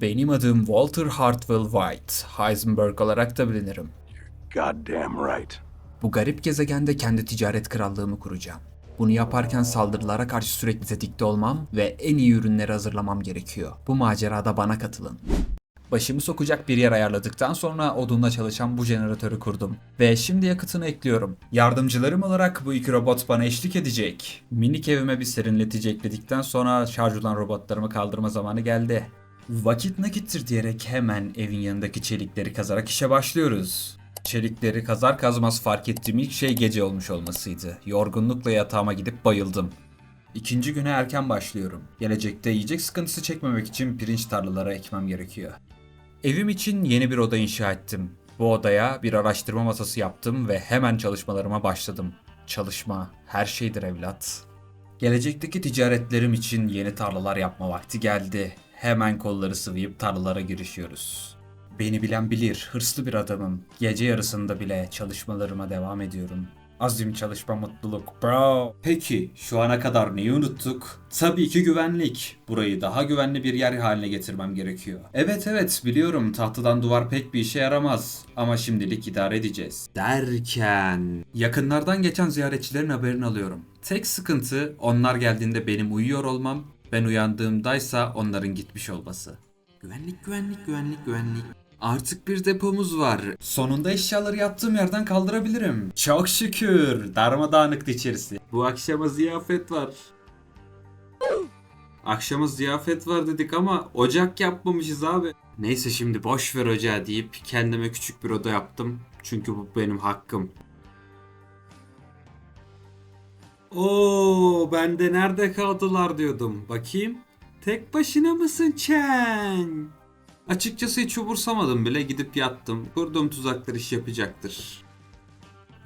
Benim adım Walter Hartwell White. Heisenberg olarak da bilinirim. Goddamn right. Bu garip gezegende kendi ticaret krallığımı kuracağım. Bunu yaparken saldırılara karşı sürekli tetikte olmam ve en iyi ürünleri hazırlamam gerekiyor. Bu macerada bana katılın. Başımı sokacak bir yer ayarladıktan sonra odunla çalışan bu jeneratörü kurdum. Ve şimdi yakıtını ekliyorum. Yardımcılarım olarak bu iki robot bana eşlik edecek. Minik evime bir serinletici ekledikten sonra şarj olan robotlarımı kaldırma zamanı geldi. Vakit nakittir diyerek hemen evin yanındaki çelikleri kazarak işe başlıyoruz. Çelikleri kazar kazmaz fark ettiğim ilk şey gece olmuş olmasıydı. Yorgunlukla yatağıma gidip bayıldım. İkinci güne erken başlıyorum. Gelecekte yiyecek sıkıntısı çekmemek için pirinç tarlalara ekmem gerekiyor. Evim için yeni bir oda inşa ettim. Bu odaya bir araştırma masası yaptım ve hemen çalışmalarıma başladım. Çalışma her şeydir evlat. Gelecekteki ticaretlerim için yeni tarlalar yapma vakti geldi. Hemen kolları sıvayıp tarlalara girişiyoruz. Beni bilen bilir, hırslı bir adamım. Gece yarısında bile çalışmalarıma devam ediyorum. Azim çalışma mutluluk bro. Peki şu ana kadar neyi unuttuk? Tabii ki güvenlik. Burayı daha güvenli bir yer haline getirmem gerekiyor. Evet evet biliyorum tahtadan duvar pek bir işe yaramaz. Ama şimdilik idare edeceğiz. Derken... Yakınlardan geçen ziyaretçilerin haberini alıyorum. Tek sıkıntı onlar geldiğinde benim uyuyor olmam. Ben uyandığımdaysa onların gitmiş olması. Güvenlik, güvenlik, güvenlik, güvenlik. Artık bir depomuz var. Sonunda eşyaları yattığım yerden kaldırabilirim. Çok şükür. Darmadağınıktı içerisi. Bu akşama ziyafet var. Akşama ziyafet var dedik ama ocak yapmamışız abi. Neyse şimdi boş ver ocağı deyip kendime küçük bir oda yaptım. Çünkü bu benim hakkım. Oo, ben de nerede kaldılar diyordum. Bakayım. Tek başına mısın Chen? Açıkçası hiç umursamadım bile gidip yattım. Kurduğum tuzaklar iş yapacaktır.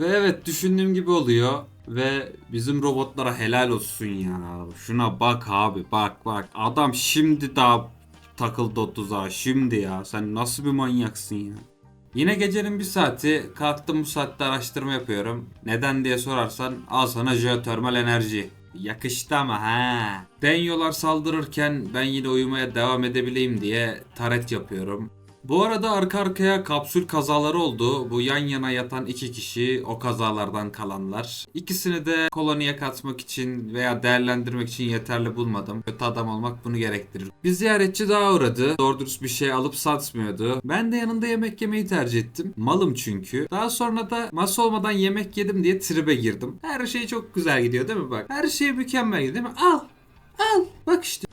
Ve evet düşündüğüm gibi oluyor. Ve bizim robotlara helal olsun ya. Şuna bak abi bak bak. Adam şimdi daha takıldı o tuzağa. Şimdi ya. Sen nasıl bir manyaksın ya. Yine gecenin bir saati kalktım bu saatte araştırma yapıyorum. Neden diye sorarsan al sana jeotermal enerji. Yakıştı ama ha. Denyolar saldırırken ben yine uyumaya devam edebileyim diye taret yapıyorum. Bu arada arka arkaya kapsül kazaları oldu. Bu yan yana yatan iki kişi o kazalardan kalanlar. İkisini de koloniye katmak için veya değerlendirmek için yeterli bulmadım. Kötü adam olmak bunu gerektirir. Bir ziyaretçi daha uğradı. Doğru dürüst bir şey alıp satmıyordu. Ben de yanında yemek yemeyi tercih ettim. Malım çünkü. Daha sonra da masa olmadan yemek yedim diye tribe girdim. Her şey çok güzel gidiyor değil mi bak? Her şey mükemmel gidiyor değil mi? Al. Al. Bak işte.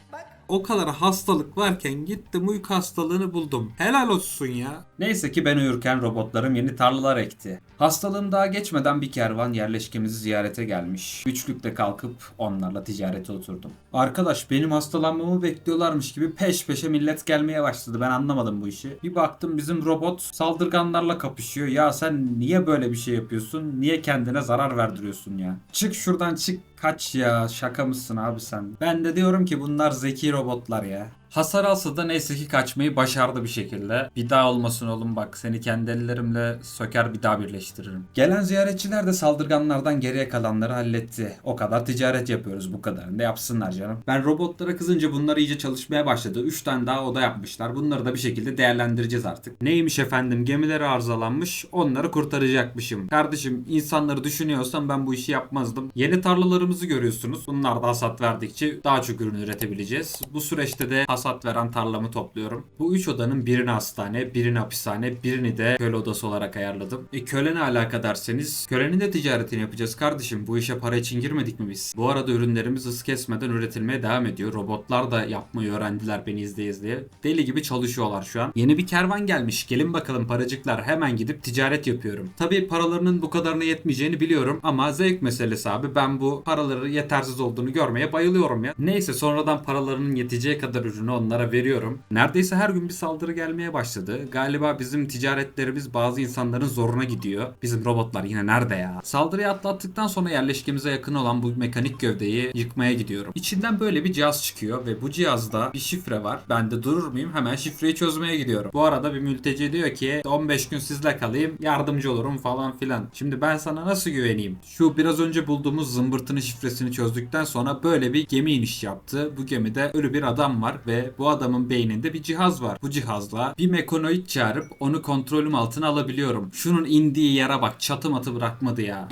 O kadar hastalık varken gittim uyku hastalığını buldum. Helal olsun ya. Neyse ki ben uyurken robotlarım yeni tarlalar ekti. Hastalığım daha geçmeden bir kervan yerleşkemizi ziyarete gelmiş. Güçlükle kalkıp onlarla ticarete oturdum. Arkadaş benim hastalanmamı bekliyorlarmış gibi peş peşe millet gelmeye başladı. Ben anlamadım bu işi. Bir baktım bizim robot saldırganlarla kapışıyor. Ya sen niye böyle bir şey yapıyorsun? Niye kendine zarar verdiriyorsun ya? Çık şuradan çık Kaç ya şaka mısın abi sen? Ben de diyorum ki bunlar zeki robotlar ya. Hasar alsa da neyse ki kaçmayı başardı bir şekilde. Bir daha olmasın oğlum bak seni kendi ellerimle söker bir daha birleştiririm. Gelen ziyaretçiler de saldırganlardan geriye kalanları halletti. O kadar ticaret yapıyoruz bu kadarını da yapsınlar canım. Ben robotlara kızınca bunlar iyice çalışmaya başladı. 3 tane daha oda yapmışlar. Bunları da bir şekilde değerlendireceğiz artık. Neymiş efendim gemileri arızalanmış onları kurtaracakmışım. Kardeşim insanları düşünüyorsam ben bu işi yapmazdım. Yeni tarlalarımızı görüyorsunuz. Bunlar da hasat verdikçe daha çok ürün üretebileceğiz. Bu süreçte de hasat veren tarlamı topluyorum. Bu üç odanın birini hastane, birini hapishane, birini de köle odası olarak ayarladım. E köle ne alaka derseniz kölenin de ticaretini yapacağız kardeşim. Bu işe para için girmedik mi biz? Bu arada ürünlerimiz hız kesmeden üretilmeye devam ediyor. Robotlar da yapmayı öğrendiler beni izleye izleye. Deli gibi çalışıyorlar şu an. Yeni bir kervan gelmiş. Gelin bakalım paracıklar. Hemen gidip ticaret yapıyorum. Tabii paralarının bu kadarına yetmeyeceğini biliyorum ama zevk meselesi abi. Ben bu paraları yetersiz olduğunu görmeye bayılıyorum ya. Neyse sonradan paralarının yeteceği kadar ürünü onlara veriyorum. Neredeyse her gün bir saldırı gelmeye başladı. Galiba bizim ticaretlerimiz bazı insanların zoruna gidiyor. Bizim robotlar yine nerede ya? Saldırıyı atlattıktan sonra yerleşkemize yakın olan bu mekanik gövdeyi yıkmaya gidiyorum. İçinden böyle bir cihaz çıkıyor ve bu cihazda bir şifre var. Ben de durur muyum? Hemen şifreyi çözmeye gidiyorum. Bu arada bir mülteci diyor ki 15 gün sizle kalayım yardımcı olurum falan filan. Şimdi ben sana nasıl güveneyim? Şu biraz önce bulduğumuz zımbırtının şifresini çözdükten sonra böyle bir gemi iniş yaptı. Bu gemide ölü bir adam var ve de bu adamın beyninde bir cihaz var. Bu cihazla bir mekanoid çağırıp onu kontrolüm altına alabiliyorum. Şunun indiği yere bak çatı matı bırakmadı ya.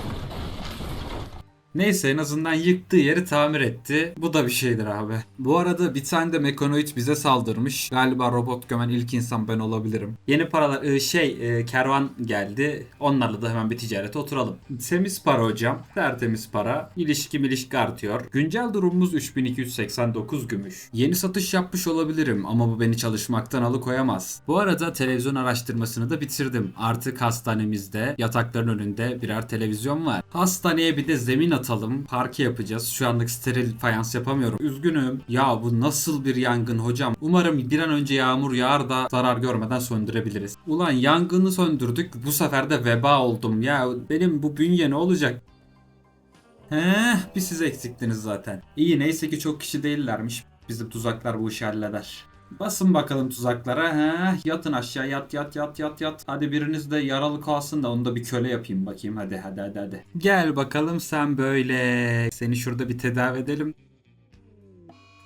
Neyse en azından yıktığı yeri tamir etti. Bu da bir şeydir abi. Bu arada bir tane de Mekanoid bize saldırmış. Galiba robot gömen ilk insan ben olabilirim. Yeni paralar e, şey e, kervan geldi. Onlarla da hemen bir ticarete oturalım. Temiz para hocam. Tertemiz para. İlişki milişki artıyor. Güncel durumumuz 3289 gümüş. Yeni satış yapmış olabilirim ama bu beni çalışmaktan alıkoyamaz. Bu arada televizyon araştırmasını da bitirdim. Artık hastanemizde yatakların önünde birer televizyon var. Hastaneye bir de zemin atalım. Parke yapacağız. Şu anlık steril fayans yapamıyorum. Üzgünüm. Ya bu nasıl bir yangın hocam? Umarım bir an önce yağmur yağar da zarar görmeden söndürebiliriz. Ulan yangını söndürdük. Bu sefer de veba oldum. Ya benim bu bünye ne olacak? Heh, bir siz eksiktiniz zaten. İyi neyse ki çok kişi değillermiş. Bizim tuzaklar bu işi halleder. Basın bakalım tuzaklara. Heh, yatın aşağı yat yat yat yat yat. Hadi biriniz de yaralı kalsın da onu da bir köle yapayım bakayım. Hadi hadi hadi hadi. Gel bakalım sen böyle. Seni şurada bir tedavi edelim.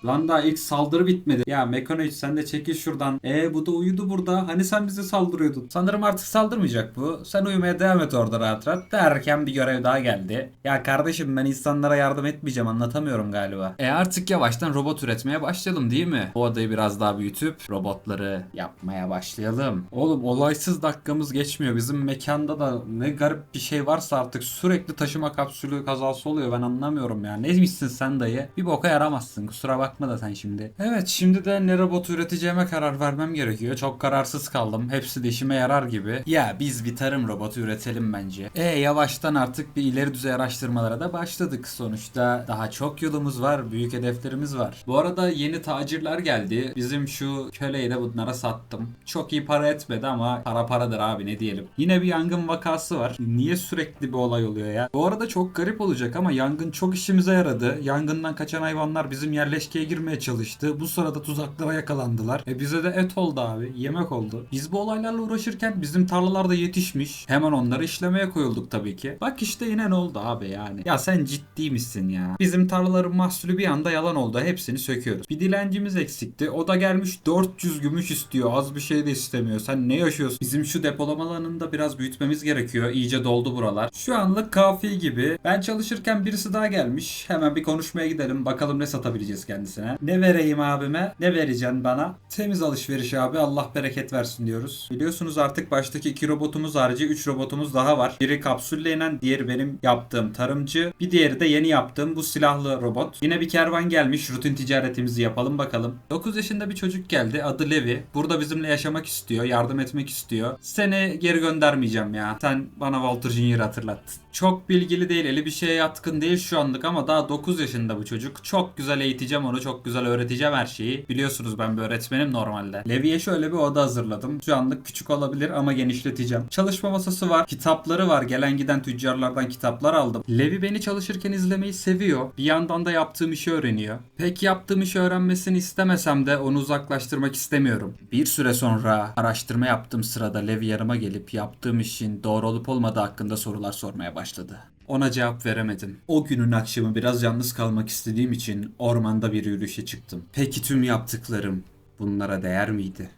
Lan daha ilk saldırı bitmedi. Ya Mekanoid sen de çekil şuradan. E bu da uyudu burada. Hani sen bize saldırıyordun. Sanırım artık saldırmayacak bu. Sen uyumaya devam et orada rahat rahat. Derken bir görev daha geldi. Ya kardeşim ben insanlara yardım etmeyeceğim anlatamıyorum galiba. E artık yavaştan robot üretmeye başlayalım değil mi? Bu adayı biraz daha büyütüp robotları yapmaya başlayalım. Oğlum olaysız dakikamız geçmiyor. Bizim mekanda da ne garip bir şey varsa artık sürekli taşıma kapsülü kazası oluyor. Ben anlamıyorum ya. Neymişsin sen dayı? Bir boka yaramazsın. Kusura bakma da sen şimdi. Evet şimdi de ne robot üreteceğime karar vermem gerekiyor. Çok kararsız kaldım. Hepsi de işime yarar gibi. Ya biz bir tarım robotu üretelim bence. E yavaştan artık bir ileri düzey araştırmalara da başladık. Sonuçta daha çok yolumuz var. Büyük hedeflerimiz var. Bu arada yeni tacirler geldi. Bizim şu köleyi de bunlara sattım. Çok iyi para etmedi ama para paradır abi ne diyelim. Yine bir yangın vakası var. Niye sürekli bir olay oluyor ya? Bu arada çok garip olacak ama yangın çok işimize yaradı. Yangından kaçan hayvanlar bizim yerleşkeye girmeye çalıştı. Bu sırada tuzaklara yakalandılar. E bize de et oldu abi. Yemek oldu. Biz bu olaylarla uğraşırken bizim tarlalarda yetişmiş. Hemen onları işlemeye koyulduk tabii ki. Bak işte yine ne oldu abi yani. Ya sen ciddi misin ya? Bizim tarlaların mahsulü bir anda yalan oldu. Hepsini söküyoruz. Bir dilencimiz eksikti. O da gelmiş 400 gümüş istiyor. Az bir şey de istemiyor. Sen ne yaşıyorsun? Bizim şu depolama alanını da biraz büyütmemiz gerekiyor. İyice doldu buralar. Şu anlık kafi gibi. Ben çalışırken birisi daha gelmiş. Hemen bir konuşmaya gidelim. Bakalım ne satabileceğiz kendisine. Ne vereyim abime? Ne vereceksin bana? Temiz alışveriş abi. Allah bereket versin diyoruz. Biliyorsunuz artık baştaki iki robotumuz harici 3 robotumuz daha var. Biri kapsülle inen, diğeri benim yaptığım tarımcı. Bir diğeri de yeni yaptığım bu silahlı robot. Yine bir kervan gelmiş. Rutin ticaretimizi yapalım bakalım. 9 yaşında bir çocuk geldi. Adı Levi. Burada bizimle yaşamak istiyor. Yardım etmek istiyor. Seni geri göndermeyeceğim ya. Sen bana Walter Jr. hatırlattın. Çok bilgili değil, eli bir şeye yatkın değil şu anlık ama daha 9 yaşında bu çocuk. Çok güzel eğiteceğim onu, çok güzel öğreteceğim her şeyi. Biliyorsunuz ben bir öğretmenim normalde. Levi'ye şöyle bir oda hazırladım. Şu anlık küçük olabilir ama genişleteceğim. Çalışma masası var, kitapları var. Gelen giden tüccarlardan kitaplar aldım. Levi beni çalışırken izlemeyi seviyor. Bir yandan da yaptığım işi öğreniyor. Pek yaptığım işi öğrenmesini istemesem de onu uzaklaştırmak istemiyorum. Bir süre sonra araştırma yaptığım sırada Levi yanıma gelip yaptığım işin doğru olup olmadığı hakkında sorular sormaya başladı. Ona cevap veremedim. O günün akşamı biraz yalnız kalmak istediğim için ormanda bir yürüyüşe çıktım. Peki tüm yaptıklarım bunlara değer miydi?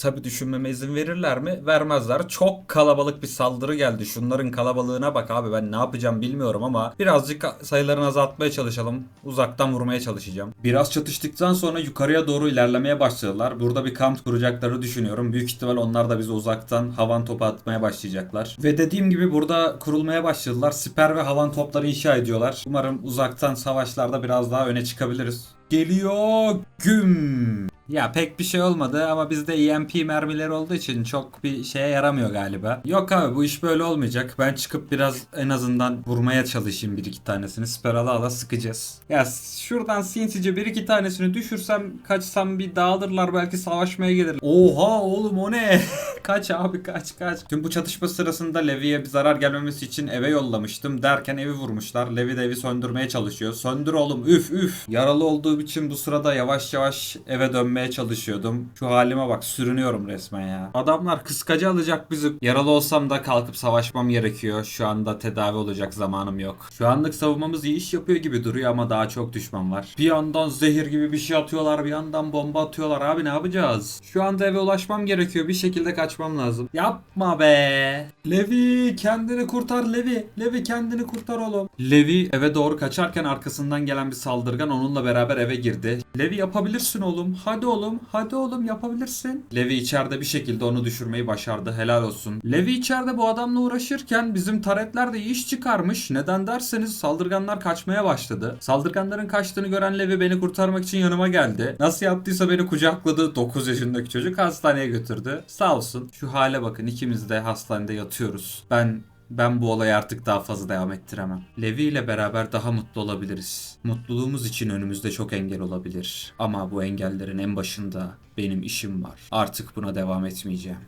Tabi düşünmeme izin verirler mi? Vermezler. Çok kalabalık bir saldırı geldi. Şunların kalabalığına bak abi ben ne yapacağım bilmiyorum ama birazcık sayılarını azaltmaya çalışalım. Uzaktan vurmaya çalışacağım. Biraz çatıştıktan sonra yukarıya doğru ilerlemeye başladılar. Burada bir kamp kuracakları düşünüyorum. Büyük ihtimal onlar da bize uzaktan havan topu atmaya başlayacaklar. Ve dediğim gibi burada kurulmaya başladılar. Siper ve havan topları inşa ediyorlar. Umarım uzaktan savaşlarda biraz daha öne çıkabiliriz. Geliyor güm. Ya pek bir şey olmadı ama bizde EMP mermileri olduğu için çok bir şeye yaramıyor galiba. Yok abi bu iş böyle olmayacak. Ben çıkıp biraz en azından vurmaya çalışayım bir iki tanesini. Siper ala ala sıkacağız. Ya şuradan sinsice bir iki tanesini düşürsem kaçsam bir dağılırlar belki savaşmaya gelir. Oha oğlum o ne? kaç abi kaç kaç. Tüm bu çatışma sırasında Levi'ye bir zarar gelmemesi için eve yollamıştım. Derken evi vurmuşlar. Levi de evi söndürmeye çalışıyor. Söndür oğlum üf üf. Yaralı olduğu için bu sırada yavaş yavaş eve dönmeye çalışıyordum. Şu halime bak sürünüyorum resmen ya. Adamlar kıskacı alacak bizi. Yaralı olsam da kalkıp savaşmam gerekiyor. Şu anda tedavi olacak zamanım yok. Şu anlık savunmamız iyi iş yapıyor gibi duruyor ama daha çok düşman var. Bir yandan zehir gibi bir şey atıyorlar. Bir yandan bomba atıyorlar. Abi ne yapacağız? Şu anda eve ulaşmam gerekiyor. Bir şekilde kaçmam lazım. Yapma be. Levi kendini kurtar Levi. Levi kendini kurtar oğlum. Levi eve doğru kaçarken arkasından gelen bir saldırgan onunla beraber eve girdi. Levi yapabilirsin oğlum. Hadi oğlum. Hadi oğlum yapabilirsin. Levi içeride bir şekilde onu düşürmeyi başardı. Helal olsun. Levi içeride bu adamla uğraşırken bizim taretler de iş çıkarmış. Neden derseniz saldırganlar kaçmaya başladı. Saldırganların kaçtığını gören Levi beni kurtarmak için yanıma geldi. Nasıl yaptıysa beni kucakladı. 9 yaşındaki çocuk hastaneye götürdü. Sağ olsun. Şu hale bakın ikimiz de hastanede yatıyoruz. Ben ben bu olayı artık daha fazla devam ettiremem. Levi ile beraber daha mutlu olabiliriz. Mutluluğumuz için önümüzde çok engel olabilir. Ama bu engellerin en başında benim işim var. Artık buna devam etmeyeceğim.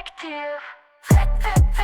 Active.